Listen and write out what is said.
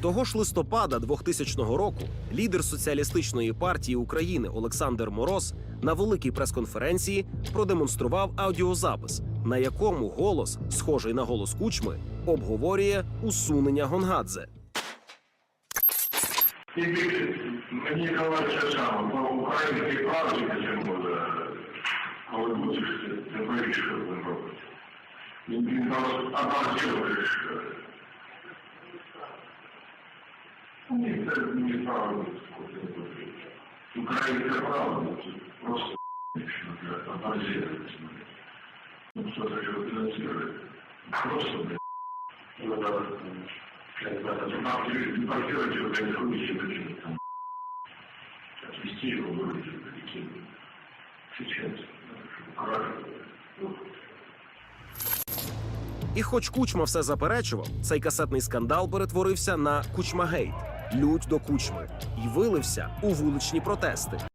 Того ж листопада 2000 року лідер соціалістичної партії України Олександр Мороз на великій прес-конференції продемонстрував аудіозапис, на якому голос, схожий на голос кучми, обговорює усунення Гонгадзе. Мені по українській правді він робить. Він він аналізує, що ні, це не правда, Українська правда, це просто що аналізується. Ну, це що фінансує? Просто, не там импортировать его для них зачем там. Отвезти его вроде какие Сейчас. Украли. І хоч кучма все заперечував, цей касетний скандал перетворився на кучмагейт, лють до кучми, і вилився у вуличні протести.